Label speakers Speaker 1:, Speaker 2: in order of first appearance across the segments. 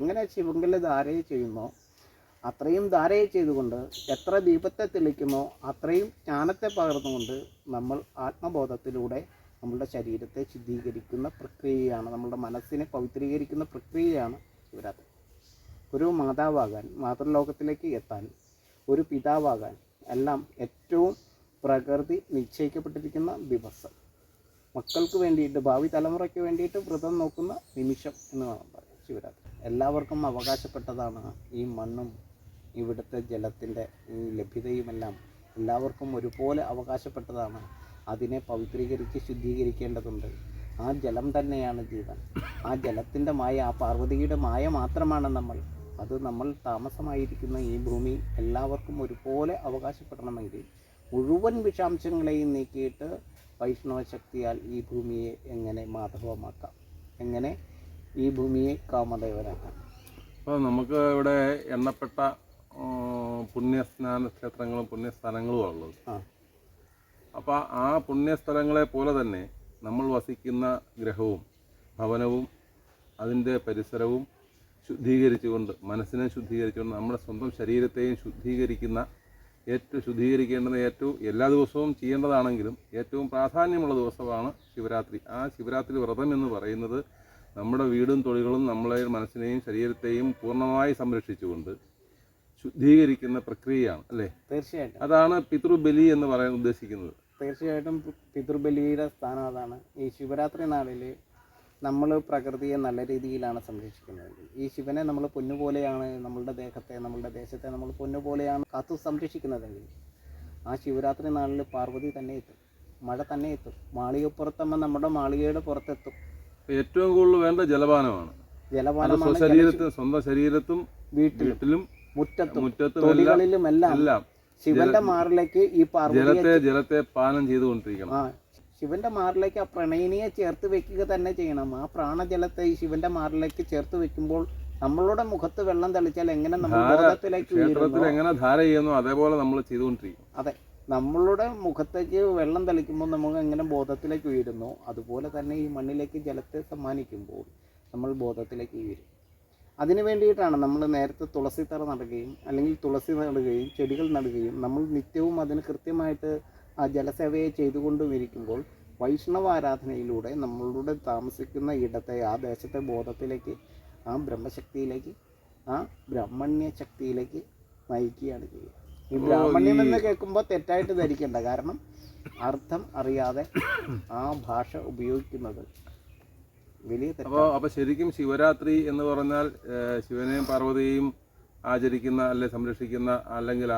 Speaker 1: ഇങ്ങനെ ശിവങ്കിൽ ധാരയെ ചെയ്യുന്നോ. അത്രയും ധാരയെ ചെയ്തുകൊണ്ട് എത്ര ദീപത്തെ തെളിക്കുന്നോ അത്രയും ജ്ഞാനത്തെ പകർന്നുകൊണ്ട് നമ്മൾ ആത്മബോധത്തിലൂടെ നമ്മളുടെ ശരീരത്തെ ശുദ്ധീകരിക്കുന്ന പ്രക്രിയയാണ് നമ്മളുടെ മനസ്സിനെ പവിത്രീകരിക്കുന്ന പ്രക്രിയയാണ് ശിവരാത്രി. ഒരു മാതാവാകാൻ മാതൃലോകത്തിലേക്ക് എത്താൻ ഒരു പിതാവാകാൻ എല്ലാം ഏറ്റവും പ്രകൃതി നിശ്ചയിക്കപ്പെട്ടിരിക്കുന്ന ദിവസം. മക്കൾക്ക് വേണ്ടിയിട്ട് ഭാവി തലമുറയ്ക്ക് വേണ്ടിയിട്ട് വ്രതം നോക്കുന്ന നിമിഷം എന്ന് വേണം പറയാം ശിവരാത്രി. എല്ലാവർക്കും അവകാശപ്പെട്ടതാണ് ഈ മണ്ണും ഇവിടുത്തെ ജലത്തിന്റെ ലഭ്യതയുമെല്ലാം. എല്ലാവർക്കും ഒരുപോലെ അവകാശപ്പെട്ടതാണ്. അതിനെ പവിത്രീകരിച്ച് ശുദ്ധീകരിക്കേണ്ടതുണ്ട്. ആ ജലം തന്നെയാണ് ജീവൻ. ആ ജലത്തിന്റെ മായ ആ പാർവതിയുടെ മായ മാത്രമാണ് നമ്മൾ. അത് നമ്മൾ താമസമായിരിക്കുന്ന ഈ ഭൂമി എല്ലാവർക്കും ഒരുപോലെ അവകാശപ്പെടണമെങ്കിൽ മുഴുവൻ വിഷാംശങ്ങളെയും നീക്കിയിട്ട് വൈഷ്ണവ ശക്തിയാൽ ഈ ഭൂമിയെ എങ്ങനെ മാധവമാക്കാം? എങ്ങനെ ഈ ഭൂമിയെ കാമദേവനാക്കാം
Speaker 2: അപ്പോൾ നമുക്ക് ഇവിടെ എണ്ണപ്പെട്ട പുണ്യസ്നാന ക്ഷേത്രങ്ങളും പുണ്യസ്ഥലങ്ങളും ഉള്ളത്. അപ്പോൾ ആ പുണ്യസ്ഥലങ്ങളെ പോലെ തന്നെ നമ്മൾ വസിക്കുന്ന ഗ്രഹവും ഭവനവും അതിന്റെ പരിസരവും ശുദ്ധീകരിച്ചുകൊണ്ട് മനസ്സിനെ ശുദ്ധീകരിച്ചുകൊണ്ട് നമ്മുടെ സ്വന്തം ശരീരത്തെയും ശുദ്ധീകരിക്കുന്ന ഏറ്റവും ശുദ്ധീകരിക്കേണ്ടത് ഏറ്റവും എല്ലാ ദിവസവും ചെയ്യേണ്ടതാണെങ്കിലും ഏറ്റവും പ്രാധാന്യമുള്ള ദിവസമാണ് ശിവരാത്രി. ആ ശിവരാത്രി വ്രതം എന്ന് പറയുന്നത് നമ്മുടെ വീടും തൊഴിലുകളും നമ്മളെ മനസ്സിനെയും ശരീരത്തെയും പൂർണമായി സംരക്ഷിച്ചുകൊണ്ട് ശുദ്ധീകരിക്കുന്ന പ്രക്രിയയാണ് അല്ലേ?
Speaker 1: തീർച്ചയായിട്ടും.
Speaker 2: അതാണ് പിതൃബലി എന്ന് പറയാൻ ഉദ്ദേശിക്കുന്നത്.
Speaker 1: തീർച്ചയായിട്ടും പിതൃബലിയുടെ സ്ഥാനം അതാണ്. ഈ ശിവരാത്രി നാളിൽ നമ്മൾ പ്രകൃതിയെ നല്ല രീതിയിലാണ് സംരക്ഷിക്കുന്നത്. ഈ ശിവനെ നമ്മൾ പൊന്നുപോലെയാണ് നമ്മളുടെ ദേഹത്തെ നമ്മളുടെ ദേശത്തെ നമ്മൾ പൊന്നുപോലെയാണ് കാത്തു സംരക്ഷിക്കുന്നതെങ്കിൽ ആ ശിവരാത്രി നാളിൽ പാർവതി തന്നെ എത്തും മഴ തന്നെ എത്തും മാളികപ്പുറത്തമ്മ നമ്മുടെ മാളികയുടെ പുറത്തെത്തും.
Speaker 2: ഏറ്റവും കൂടുതൽ വേണ്ട ജലപാനമാണ്.
Speaker 1: ജലപാനം
Speaker 2: സ്വശരീരത്തിൽ സ്വന്തം ശരീരത്തും
Speaker 1: വീട്ടിലും മുറ്റത്തും
Speaker 2: മുറ്റത്തും എല്ലാം
Speaker 1: ശിവന്റെ മാറിലേക്ക് ഈ
Speaker 2: ജലത്തെ ജലത്തെ പാനം ചെയ്തുകൊണ്ടിരിക്കണം.
Speaker 1: ശിവന്റെ മാറിലേക്ക് ആ പ്രണയിനിയെ ചേർത്ത് വെക്കുക തന്നെ ചെയ്യണം. ആ പ്രാണജലത്തെ ഈ ശിവന്റെ മാറിലേക്ക് ചേർത്ത് വെക്കുമ്പോൾ നമ്മളുടെ മുഖത്ത് വെള്ളം തെളിച്ചാൽ എങ്ങനെ നമ്മൾ
Speaker 2: ക്ഷേത്രത്തിൽ എങ്ങനെ ധാര ചെയ്യുന്നു അതേപോലെ നമ്മൾ ചെയ്തുകൊണ്ടിരിക്കും
Speaker 1: അതെ. നമ്മളുടെ മുഖത്തേക്ക് വെള്ളം തളിക്കുമ്പോൾ നമുക്ക് എങ്ങനെ ബോധത്തിലേക്ക് ഉയരുന്നു. അതുപോലെ തന്നെ ഈ മണ്ണിലേക്ക് ജലത്തെ സമ്മാനിക്കുമ്പോൾ നമ്മൾ ബോധത്തിലേക്ക് ഉയരും. അതിനു വേണ്ടിയിട്ടാണ് നമ്മൾ നേരത്തെ തുളസി തറ നടുകയും അല്ലെങ്കിൽ തുളസി നടുകയും ചെടികൾ നടുകയും നമ്മൾ നിത്യവും അതിന് കൃത്യമായിട്ട് ആ ജലസേവയെ ചെയ്തുകൊണ്ടും ഇരിക്കുമ്പോൾ വൈഷ്ണവ ആരാധനയിലൂടെ നമ്മളുടെ താമസിക്കുന്ന ഇടത്തെ ആ ദേശത്തെ ബോധത്തിലേക്ക് ആ ബ്രഹ്മശക്തിയിലേക്ക് ആ ബ്രഹ്മണ്യ ശക്തിയിലേക്ക് നയിക്കുകയാണ് ചെയ്യുക. ഈ ബ്രാഹ്മണ്യം എന്ന് കേൾക്കുമ്പോൾ തെറ്റായിട്ട് ധരിക്കേണ്ട. കാരണം അർത്ഥം അറിയാതെ ആ ഭാഷ ഉപയോഗിക്കുന്നത് വലിയ
Speaker 2: അപ്പോൾ
Speaker 1: അപ്പൊ
Speaker 2: അപ്പോൾ ശരിക്കും ശിവരാത്രി എന്ന് പറഞ്ഞാൽ ശിവനെയും പാർവതിയെയും ആചരിക്കുന്ന അല്ലെ സംരക്ഷിക്കുന്ന അല്ലെങ്കിൽ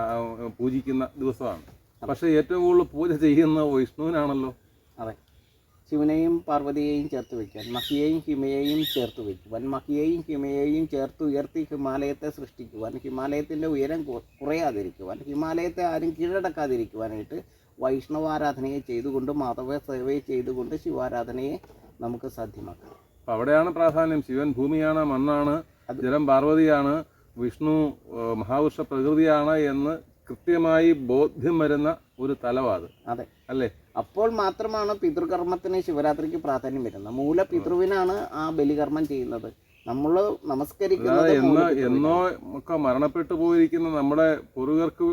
Speaker 2: പൂജിക്കുന്ന ദിവസമാണ്. പക്ഷെ ഏറ്റവും കൂടുതൽ പൂജ ചെയ്യുന്ന വിഷ്ണുവിനാണല്ലോ.
Speaker 1: അതെ. ശിവനെയും പാർവതിയെയും ചേർത്ത് വയ്ക്കാൻ മഹിയെയും ഹിമയെയും ചേർത്ത് വയ്ക്കുവാൻ മഹിയെയും ഹിമയെയും ചേർത്ത് ഉയർത്തി ഹിമാലയത്തെ സൃഷ്ടിക്കുവാൻ ഹിമാലയത്തിന്റെ ഉയരം കുറയാതിരിക്കുവാൻ ഹിമാലയത്തെ ആരും കീഴടക്കാതിരിക്കുവാനായിട്ട് വൈഷ്ണവാരാധനയെ ചെയ്തുകൊണ്ട് മാധവ സേവയെ ചെയ്തുകൊണ്ട് ശിവാരാധനയെ നമുക്ക് സാധ്യമാക്കാം.
Speaker 2: അപ്പോൾ അവിടെയാണ് പ്രാധാന്യം. ശിവൻ ഭൂമിയാണ് മണ്ണാണ് ജലം പാർവതിയാണ് വിഷ്ണു മഹാപുരുഷ പ്രകൃതിയാണ് എന്ന് കൃത്യമായി ബോധ്യം വരുന്ന ഒരു തലവാത്.
Speaker 1: അതെ.
Speaker 2: അല്ലേ?
Speaker 1: അപ്പോൾ മാത്രമാണ് പിതൃകർമ്മത്തിന് ശിവരാത്രിക്ക് പ്രാധാന്യം വരുന്നത്. മൂല പിതൃവിനാണ് ആ ബലികർമ്മം ചെയ്യുന്നത്. നമ്മൾ നമസ്കരിക്കുന്നത്
Speaker 2: എന്ന് ഒക്കെ മരണപ്പെട്ടു പോയിരിക്കുന്ന നമ്മുടെ പൂർവികർക്ക്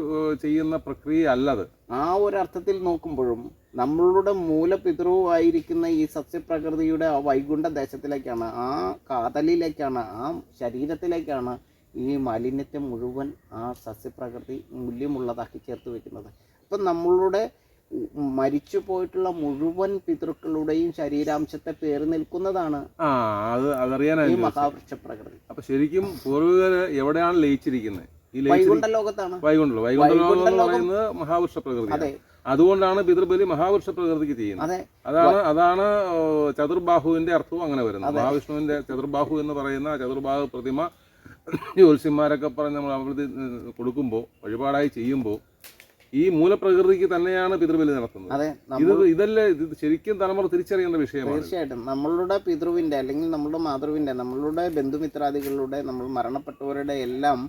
Speaker 2: ചെയ്യുന്ന പ്രക്രിയ അല്ലത്.
Speaker 1: ആ ഒരു അർത്ഥത്തിൽ നോക്കുമ്പോഴും നമ്മളുടെ മൂലപിതൃവായിരിക്കുന്ന ഈ സസ്യപ്രകൃതിയുടെ ആ വൈകുണ്ഠ ദേശത്തിലേക്കാണ് ആ കാതലിലേക്കാണ് ആ ശരീരത്തിലേക്കാണ് ഈ മാലിന്യത്തെ മുഴുവൻ ആ സസ്യപ്രകൃതി മൂല്യമുള്ളതാക്കി ചേർത്ത് വെക്കുന്നത്. അപ്പം നമ്മളുടെ മരിച്ചു പോയിട്ടുള്ള മുഴുവൻ പിതൃക്കളുടെയും ശരീരാംശത്തെ പേര് നിൽക്കുന്നതാണ്
Speaker 2: ആ അത്
Speaker 1: ഈ മഹാവൃക്ഷ പ്രകൃതി
Speaker 2: അപ്പൊ ശരിക്കും പൂർവികര് എവിടെയാണ് ലയിച്ചിരിക്കുന്നത്? ഈ
Speaker 1: വൈകുണ്ഠ ലോകത്താണ്.
Speaker 2: എന്ന് പറയുന്നത് മഹാപുരുഷ പ്രകൃതി
Speaker 1: അതെ.
Speaker 2: അതുകൊണ്ടാണ് പിതൃബലി മഹാവൃക്ഷ പ്രകൃതിക്ക് ചെയ്യുന്നത്.
Speaker 1: അതെ.
Speaker 2: അതാണ് അതാണ് ചതുർബാഹുവിന്റെ അർത്ഥവും അങ്ങനെ വരുന്നത്. മഹാവിഷ്ണുവിന്റെ ചതുർബാഹു എന്ന് പറയുന്ന ചതുർബാഹു പ്രതിമ ജ്യോത്സ്യന്മാരൊക്കെ പറഞ്ഞ് നമ്മൾ അമൃതി കൊടുക്കുമ്പോൾ വഴിപാടായി ചെയ്യുമ്പോൾ ഈ മൂലപ്രകൃതിക്ക് തന്നെയാണ് പിതൃബലി നടത്തുന്നത്.
Speaker 1: അതെ
Speaker 2: ഇത് ഇതല്ലേ ഇത് ശരിക്കും തലമുറ തിരിച്ചറിയേണ്ട വിഷയമാണ്.
Speaker 1: തീർച്ചയായിട്ടും. നമ്മളുടെ പിതൃവിന്റെ അല്ലെങ്കിൽ നമ്മളുടെ മാതൃവിന്റെ നമ്മളുടെ ബന്ധുമിത്രാദികളുടെ നമ്മൾ മരണപ്പെട്ടവരുടെ എല്ലാം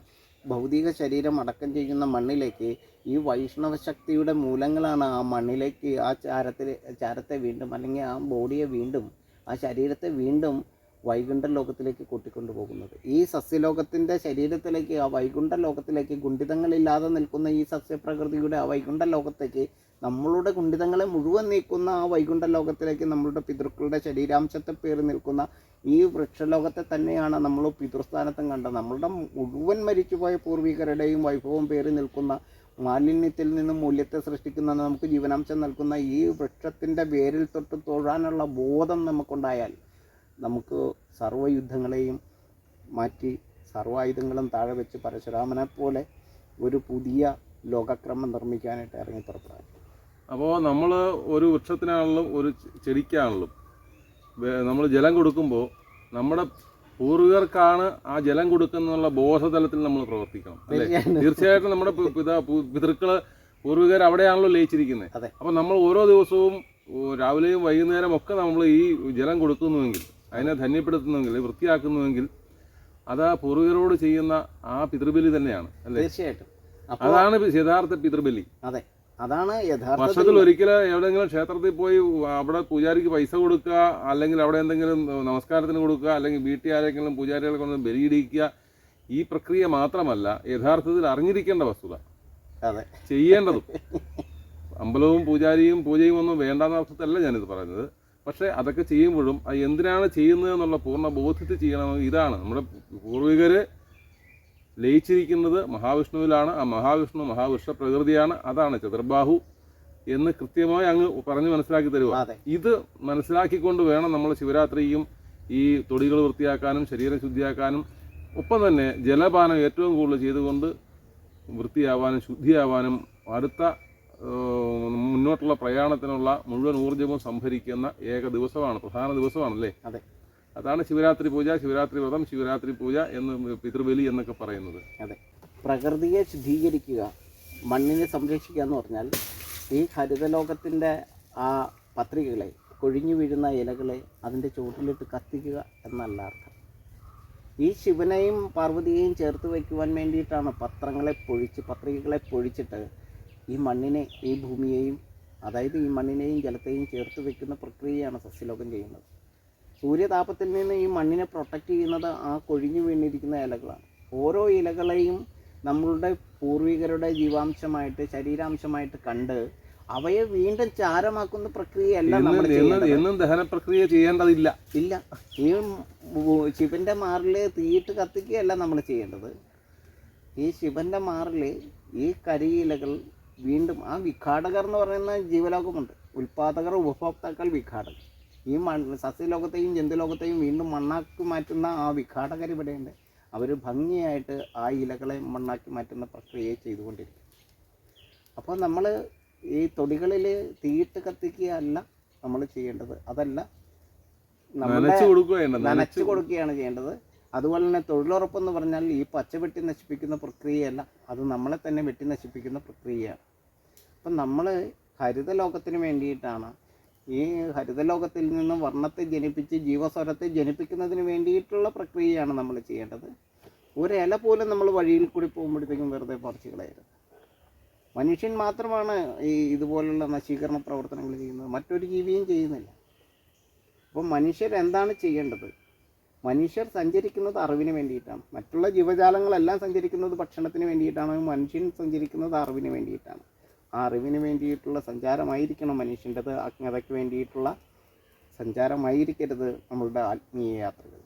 Speaker 1: ഭൗതിക ശരീരം അടക്കം ചെയ്യുന്ന മണ്ണിലേക്ക് ഈ വൈഷ്ണവ ശക്തിയുടെ മൂലങ്ങളാണ് ആ മണ്ണിലേക്ക് ആ ചാരത്തിൽ ചാരത്തെ വീണ്ടും അല്ലെങ്കിൽ ആ ബോഡിയെ വീണ്ടും ആ ശരീരത്തെ വീണ്ടും വൈകുണ്ഠ ലോകത്തിലേക്ക് കൂട്ടിക്കൊണ്ടു പോകുന്നത് ഈ സസ്യലോകത്തിന്റെ ശരീരത്തിലേക്ക് ആ വൈകുണ്ഠ ലോകത്തിലേക്ക് ഗുണ്ഠിതങ്ങളില്ലാതെ നിൽക്കുന്ന ഈ സസ്യപ്രകൃതിയുടെ ആ വൈകുണ്ഠ ലോകത്തേക്ക് നമ്മളുടെ കുണ്ഠിതങ്ങളെ മുഴുവൻ നീക്കുന്ന ആ വൈകുണ്ഠ ലോകത്തിലേക്ക് നമ്മളുടെ പിതൃക്കളുടെ ശരീരാംശത്തെ പേറി നിൽക്കുന്ന ഈ വൃക്ഷലോകത്തെ തന്നെയാണ് നമ്മൾ പിതൃസ്ഥാനത്തും കണ്ടത്. നമ്മളുടെ മുഴുവൻ മരിച്ചുപോയ പൂർവികരുടെയും വൈഭവം പേറി നിൽക്കുന്ന മാലിന്യത്തിൽ നിന്നും മൂല്യത്തെ സൃഷ്ടിക്കുന്ന നമുക്ക് ജീവനാംശം നൽകുന്ന ഈ വൃക്ഷത്തിന്റെ വേരിൽ തൊട്ട് തൊഴാനുള്ള ബോധം നമുക്കുണ്ടായാൽ നമുക്ക് സർവയുദ്ധങ്ങളെയും മാറ്റി സർവായുധങ്ങളും താഴെ വെച്ച് പരശുരാമനെ പോലെ ഒരു പുതിയ ലോകക്രമം നിർമ്മിക്കാനായിട്ട് ഇറങ്ങി പുറപ്പെടാൻ.
Speaker 2: അപ്പോൾ നമ്മൾ ഒരു വൃക്ഷത്തിനാണെങ്കിലും ഒരു ചെടിക്കാണെങ്കിലും നമ്മൾ ജലം കൊടുക്കുമ്പോൾ നമ്മുടെ പൂർവികർക്കാണ് ആ ജലം കൊടുക്കുന്നുള്ള ബോധതലത്തിൽ നമ്മൾ പ്രവർത്തിക്കണം അല്ലേ?
Speaker 1: തീർച്ചയായും
Speaker 2: തീർച്ചയായിട്ടും നമ്മുടെ പിതാ പിതൃക്കൾ പൂർവികർ അവിടെയാണല്ലോ ലയിച്ചിരിക്കുന്നത്. അപ്പോൾ നമ്മൾ ഓരോ ദിവസവും രാവിലെയും വൈകുന്നേരം ഒക്കെ നമ്മൾ ഈ ജലം കൊടുക്കുന്നുവെങ്കിൽ അതിനെ ധന്യപ്പെടുത്തുന്നെങ്കിൽ വൃത്തിയാക്കുന്നുവെങ്കിൽ അത് ആ പൂർവികരോട് ചെയ്യുന്ന ആ പിതൃബലി തന്നെയാണ് അല്ലേ?
Speaker 1: തീർച്ചയായിട്ടും.
Speaker 2: അതാണ് യഥാർത്ഥ പിതൃബലി.
Speaker 1: അതെ അതാണ്
Speaker 2: വർഷത്തിൽ ഒരിക്കൽ എവിടെയെങ്കിലും ക്ഷേത്രത്തിൽ പോയി അവിടെ പൂജാരിക്ക് പൈസ കൊടുക്കുക അല്ലെങ്കിൽ അവിടെ എന്തെങ്കിലും നമസ്കാരത്തിന് കൊടുക്കുക അല്ലെങ്കിൽ വീട്ടിൽ ആരെങ്കിലും പൂജാരികളെ കൊണ്ട് ബലിയിടിക്കുക ഈ പ്രക്രിയ മാത്രമല്ല യഥാർത്ഥത്തിൽ അറിഞ്ഞിരിക്കേണ്ട വസ്തുത.
Speaker 1: അതെ.
Speaker 2: ചെയ്യേണ്ടതും. അമ്പലവും പൂജാരിയും പൂജയും ഒന്നും വേണ്ടാന്ന അർത്ഥത്തിലല്ല ഞാനിത് പറയുന്നത്. പക്ഷേ അതൊക്കെ ചെയ്യുമ്പോഴും അത് എന്തിനാണ് ചെയ്യുന്നത് എന്നുള്ള പൂർണ ബോധ്യത്തിൽ ചെയ്യണമെങ്കിൽ ഇതാണ് നമ്മുടെ പൂർവികർ ലയിച്ചിരിക്കുന്നത് മഹാവിഷ്ണുവിലാണ്. ആ മഹാവിഷ്ണു മഹാവിഷ്ണു പ്രകൃതിയാണ്. അതാണ് ചതുർബാഹു എന്ന് കൃത്യമായി അങ്ങ് പറഞ്ഞ് മനസ്സിലാക്കി തരുക ഇത് മനസ്സിലാക്കിക്കൊണ്ട് വേണം നമ്മൾ ശിവരാത്രിയും ഈ തൊടികൾ വൃത്തിയാക്കാനും ശരീരം ശുദ്ധിയാക്കാനും. ഒപ്പം തന്നെ ജലപാനം ഏറ്റവും കൂടുതൽ ചെയ്തുകൊണ്ട് വൃത്തിയാവാനും ശുദ്ധിയാവാനും അടുത്ത മുന്നോട്ടുള്ള പ്രയാണത്തിനുള്ള മുഴുവൻ ഊർജവും സംഭരിക്കുന്ന ഏക ദിവസമാണ് പ്രധാന ദിവസമാണല്ലേ?
Speaker 1: അതെ.
Speaker 2: അതാണ് ശിവരാത്രി പൂജ ശിവരാത്രി വ്രതം ശിവരാത്രി പൂജ എന്ന് പിതൃബലി എന്നൊക്കെ പറയുന്നത്.
Speaker 1: അതെ. പ്രകൃതിയെ ശുദ്ധീകരിക്കുക മണ്ണിനെ സംരക്ഷിക്കുക എന്ന് പറഞ്ഞാൽ ഈ ഹരിതലോകത്തിന്റെ ആ പത്രികകളെ കൊഴിഞ്ഞു വീഴുന്ന ഇലകളെ അതിന്റെ ചുവട്ടിലിട്ട് കത്തിക്കുക എന്നല്ല അർത്ഥം. ഈ ശിവനെയും പാർവതിയെയും ചേർത്ത് വയ്ക്കുവാൻ വേണ്ടിയിട്ടാണ് പത്രങ്ങളെ പൊഴിച്ച് പത്രികകളെ പൊഴിച്ചിട്ട് ഈ മണ്ണിനെ ഈ ഭൂമിയെയും അതായത് ഈ മണ്ണിനെയും ജലത്തെയും ചേർത്ത് വെക്കുന്ന പ്രക്രിയയാണ് സസ്യലോകം ചെയ്യുന്നത്. സൂര്യതാപത്തിൽ നിന്ന് ഈ മണ്ണിനെ പ്രൊട്ടക്റ്റ് ചെയ്യുന്നത് ആ കൊഴിഞ്ഞു വീണിരിക്കുന്ന ഇലകളാണ്. ഓരോ ഇലകളെയും നമ്മളുടെ പൂർവികരുടെ ജീവാംശമായിട്ട് ശരീരാംശമായിട്ട് കണ്ട് അവയെ വീണ്ടും ചാരമാക്കുന്ന പ്രക്രിയയല്ല നമ്മൾ
Speaker 2: എന്നും ദഹന പ്രക്രിയ ചെയ്യേണ്ടതില്ല.
Speaker 1: ഇല്ല. ഈ ശിവന്റെ മാറിൽ തീയിട്ട് കത്തിക്കുകയല്ല നമ്മൾ ചെയ്യേണ്ടത്. ഈ ശിവന്റെ മാറിൽ ഈ കരിയിലകൾ വീണ്ടും ആ വിഘാടകർ എന്ന് പറയുന്ന ജീവലോകമുണ്ട്. ഉൽപാദകർ ഉപഭോക്താക്കൾ വിഘാടകർ. ഈ മണ്ണ് സസ്യലോകത്തെയും ജന്തുലോകത്തെയും വീണ്ടും മണ്ണാക്കി മാറ്റുന്ന ആ വിഘാടകർ ഇവിടെയുണ്ട്. അവർ ഭംഗിയായിട്ട് ആ ഇലകളെ മണ്ണാക്കി മാറ്റുന്ന പ്രക്രിയയെ ചെയ്തുകൊണ്ടിരിക്കും അപ്പോൾ നമ്മൾ ഈ തൊടികളിൽ തീയിട്ട് കത്തിക്കുകയല്ല നമ്മൾ ചെയ്യേണ്ടത്. അതല്ല നമ്മുടെ
Speaker 2: നനച്ചു കൊടുക്കുകയാണ്
Speaker 1: നനച്ചു കൊടുക്കുകയാണ് ചെയ്യേണ്ടത്. അതുപോലെ തന്നെ തൊഴിലുറപ്പെന്ന് പറഞ്ഞാൽ ഈ പച്ച വെട്ടി നശിപ്പിക്കുന്ന പ്രക്രിയയല്ല അത് നമ്മളെ തന്നെ വെട്ടി നശിപ്പിക്കുന്ന പ്രക്രിയയാണ്. അപ്പം നമ്മൾ ഹരിത ഹരിതലോകത്തിന് വേണ്ടിയിട്ടാണ് ഈ ഹരിത ലോകത്തിൽ നിന്നും വർണത്തെ ജനിപ്പിച്ച് ജീവസ്വരത്തെ ജനിപ്പിക്കുന്നതിന് വേണ്ടിയിട്ടുള്ള പ്രക്രിയയാണ് നമ്മൾ ചെയ്യേണ്ടത്. ഒരു ഇല പോലും നമ്മൾ വഴിയിൽ കൂടി പോകുമ്പോഴത്തേക്കും വെറുതെ പറിച്ച് കളയരുത്. മനുഷ്യൻ മാത്രമാണ് ഈ ഇതുപോലുള്ള നശീകരണ പ്രവർത്തനങ്ങൾ ചെയ്യുന്നത്. മറ്റൊരു ജീവിയും ചെയ്യുന്നില്ല. അപ്പം മനുഷ്യർ എന്താണ് ചെയ്യേണ്ടത്? മനുഷ്യർ സഞ്ചരിക്കുന്നത് അറിവിന് വേണ്ടിയിട്ടാണ്. മറ്റുള്ള ജീവജാലങ്ങളെല്ലാം സഞ്ചരിക്കുന്നത് ഭക്ഷണത്തിന് വേണ്ടിയിട്ടാണ്. മനുഷ്യൻ സഞ്ചരിക്കുന്നത് അറിവിന് വേണ്ടിയിട്ടാണ്. ആ അറിവിന് വേണ്ടിയിട്ടുള്ള സഞ്ചാരമായിരിക്കണം മനുഷ്യന്റെത് അജ്ഞതയ്ക്ക് വേണ്ടിയിട്ടുള്ള സഞ്ചാരമായിരിക്കരുത് നമ്മളുടെ ആത്മീയ യാത്രകൾ.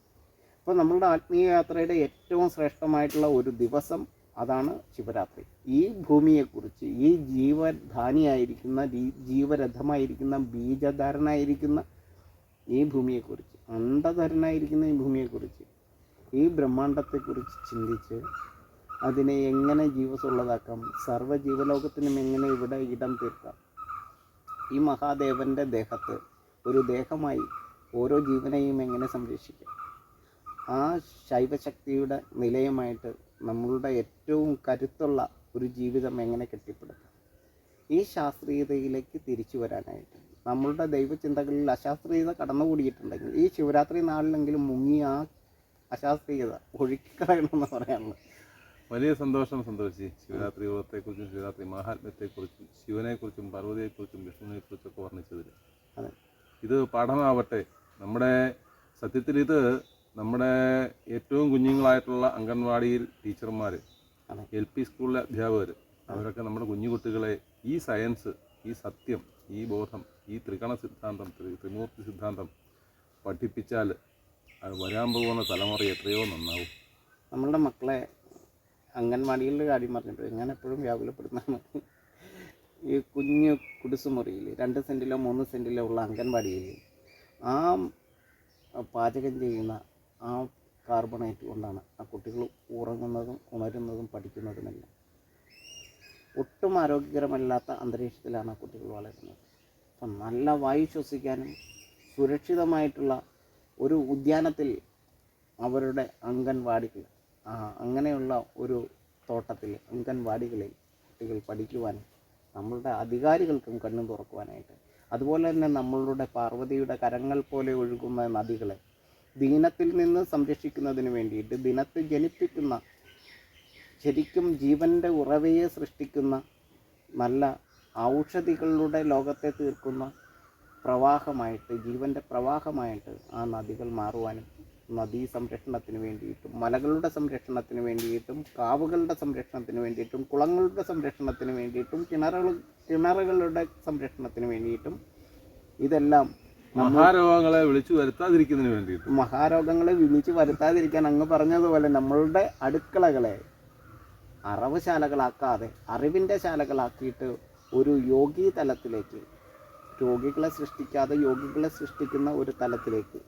Speaker 1: അപ്പോൾ നമ്മളുടെ ആത്മീയ യാത്രയുടെ ഏറ്റവും ശ്രേഷ്ഠമായിട്ടുള്ള ഒരു ദിവസം അതാണ് ശിവരാത്രി. ഈ ഭൂമിയെക്കുറിച്ച് ഈ ജീവധാനിയായിരിക്കുന്ന ജീവരഥമായിരിക്കുന്ന ബീജധാരനായിരിക്കുന്ന ഈ ഭൂമിയെക്കുറിച്ച് അന്ധധരനായിരിക്കുന്ന ഈ ഭൂമിയെക്കുറിച്ച് ഈ ബ്രഹ്മാണ്ടത്തെക്കുറിച്ച് ചിന്തിച്ച് അതിനെ എങ്ങനെ ജീവസുള്ളതാക്കാം? സർവ ജീവലോകത്തിനും എങ്ങനെ ഇവിടെ ഇടം തീർക്കാം? ഈ മഹാദേവന്റെ ദേഹത്ത് ഒരു ദേഹമായി ഓരോ ജീവനെയും എങ്ങനെ സംരക്ഷിക്കാം? ആ ശൈവശക്തിയുടെ നിലയമായിട്ട് നമ്മളുടെ ഏറ്റവും കരുത്തുള്ള ഒരു ജീവിതം എങ്ങനെ കെട്ടിപ്പടുക്കാം? ഈ ശാസ്ത്രീയതയിലേക്ക് തിരിച്ചു വരാനായിട്ട് നമ്മളുടെ ദൈവചിന്തകളിൽ അശാസ്ത്രീയത കടന്നുകൂടിയിട്ടുണ്ടെങ്കിൽ ഈ ശിവരാത്രി നാളിലെങ്കിലും മുങ്ങി ആ അശാസ്ത്രീയത ഒഴുക്കിക്കളയണമെന്ന് പറയാനുള്ളത്
Speaker 2: വലിയ സന്തോഷം സന്തോഷിച്ച് ശിവരാത്രി വ്രതത്തെക്കുറിച്ചും ശിവരാത്രി മഹാത്മ്യത്തെക്കുറിച്ചും ശിവനെക്കുറിച്ചും പാർവതിയെക്കുറിച്ചും വിഷ്ണുവിനെക്കുറിച്ചും ഒക്കെ
Speaker 1: വർണിച്ചതിൽ
Speaker 2: ഇത് പാഠമാവട്ടെ. നമ്മുടെ സത്യത്തിൽ ഇത് നമ്മുടെ ഏറ്റവും കുഞ്ഞുങ്ങളായിട്ടുള്ള അംഗൻവാടിയിൽ ടീച്ചർമാർ. എൽ പി സ്കൂളിലെ അധ്യാപകർ അവരൊക്കെ നമ്മുടെ കുഞ്ഞു കുട്ടികളെ ഈ സയൻസ് ഈ സത്യം ഈ ബോധം ഈ ത്രികണ സിദ്ധാന്തം ത്രി- ത്രിമൂർത്തി സിദ്ധാന്തം പഠിപ്പിച്ചാൽ അത് വരാൻ പോകുന്ന തലമുറ എത്രയോ നന്നാവും.
Speaker 1: നമ്മളുടെ മക്കളെ അംഗൻവാടികളുടെ കാര്യം പറഞ്ഞപ്പോൾ ഞാൻ എപ്പോഴും വ്യാകുലപ്പെടുന്നതാണ് ഈ കുഞ്ഞു കുടിസുമുറിയിൽ രണ്ട് സെന്റിലോ മൂന്ന് സെന്റിലോ ഉള്ള അംഗൻവാടിയിൽ ആ പാചകം ചെയ്യുന്ന ആ കാർബണേറ്റ് കൊണ്ടാണ് ആ കുട്ടികൾ ഉറങ്ങുന്നതും ഉണരുന്നതും പഠിക്കുന്നതുമെല്ലാം. ഒട്ടും ആരോഗ്യകരമല്ലാത്ത അന്തരീക്ഷത്തിലാണ് ആ കുട്ടികൾ വളരുന്നത്. അപ്പം നല്ല വായു ശ്വസിക്കാനും സുരക്ഷിതമായിട്ടുള്ള ഒരു ഉദ്യാനത്തിൽ അവരുടെ അംഗൻവാടികൾ അങ്ങനെയുള്ള ഒരു തോട്ടത്തിൽ അംഗൻവാടികളിൽ കുട്ടികൾ പഠിക്കുവാൻ നമ്മളുടെ അധികാരികൾക്കും കണ്ണു തുറക്കുവാനായിട്ട്. അതുപോലെ തന്നെ നമ്മളുടെ പാർവതിയുടെ കരങ്ങൾ പോലെ ഒഴുകുന്ന നദികളെ ദീനത്തിൽ നിന്ന് സംരക്ഷിക്കുന്നതിന് വേണ്ടിയിട്ട് ദിനത്തിൽ ജനിപ്പിക്കുന്ന ശരിക്കും ജീവന്റെ ഉറവയെ സൃഷ്ടിക്കുന്ന നല്ല ഔഷധികളുടെ ലോകത്തെ തീർക്കുന്ന പ്രവാഹമായിട്ട് ജീവന്റെ പ്രവാഹമായിട്ട് ആ നദികൾ മാറുവാനും നദീ സംരക്ഷണത്തിന് വേണ്ടിയിട്ടും മലകളുടെ സംരക്ഷണത്തിന് വേണ്ടിയിട്ടും കാവുകളുടെ സംരക്ഷണത്തിന് വേണ്ടിയിട്ടും കുളങ്ങളുടെ സംരക്ഷണത്തിന് വേണ്ടിയിട്ടും കിണറുകൾ കിണറുകളുടെ സംരക്ഷണത്തിന് വേണ്ടിയിട്ടും ഇതെല്ലാം
Speaker 2: മഹാരോഗങ്ങളെ വിളിച്ചു വരുത്താതിരിക്കുന്നതിന് വേണ്ടിയിട്ട്.
Speaker 1: മഹാരോഗങ്ങളെ വിളിച്ചു വരുത്താതിരിക്കാൻ അങ്ങ് പറഞ്ഞതുപോലെ നമ്മളുടെ അടുക്കളകളെ അറവുശാലകളാക്കാതെ അറിവിന്റെ ശാലകളാക്കിയിട്ട് ഒരു യോഗി തലത്തിലേക്ക് രോഗികളെ സൃഷ്ടിക്കാതെ യോഗികളെ സൃഷ്ടിക്കുന്ന ഒരു തലത്തിലേക്ക്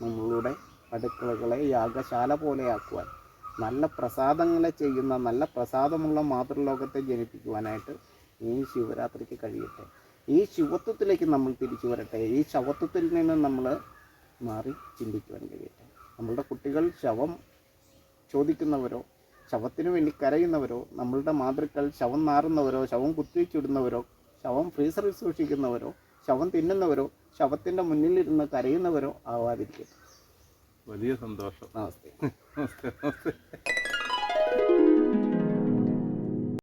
Speaker 1: നമ്മളുടെ അടുക്കളകളെ യാഗശാല പോലെയാക്കുവാൻ നല്ല പ്രസാദങ്ങളെ ചെയ്യുന്ന നല്ല പ്രസാദമുള്ള മാതൃലോകത്തെ ജനിപ്പിക്കുവാനായിട്ട് ഈ ശിവരാത്രിക്ക് കഴിയട്ടെ. ഈ ശിവത്വത്തിലേക്ക് നമ്മൾ തിരിച്ചു വരട്ടെ. ഈ ശവത്വത്തിൽ നിന്ന് നമ്മൾ മാറി ചിന്തിക്കുവാൻ കഴിയട്ടെ. നമ്മളുടെ കുട്ടികൾ ശവം ചോദിക്കുന്നവരോ ശവത്തിന് വേണ്ടി കരയുന്നവരോ നമ്മളുടെ മാതൃക്കൾ ശവം നാറുന്നവരോ ശവം കുത്തിവെച്ചിടുന്നവരോ ശവം ഫ്രീസറിൽ സൂക്ഷിക്കുന്നവരോ ശവം തിന്നുന്നവരോ ശവത്തിന്റെ മുന്നിലിരുന്ന് കരയുന്നവരോ ആവാതിരിക്കട്ടെ.
Speaker 2: വലിയ സന്തോഷം.
Speaker 1: നമസ്തേ.
Speaker 2: നമസ്തേ നമസ്തേ.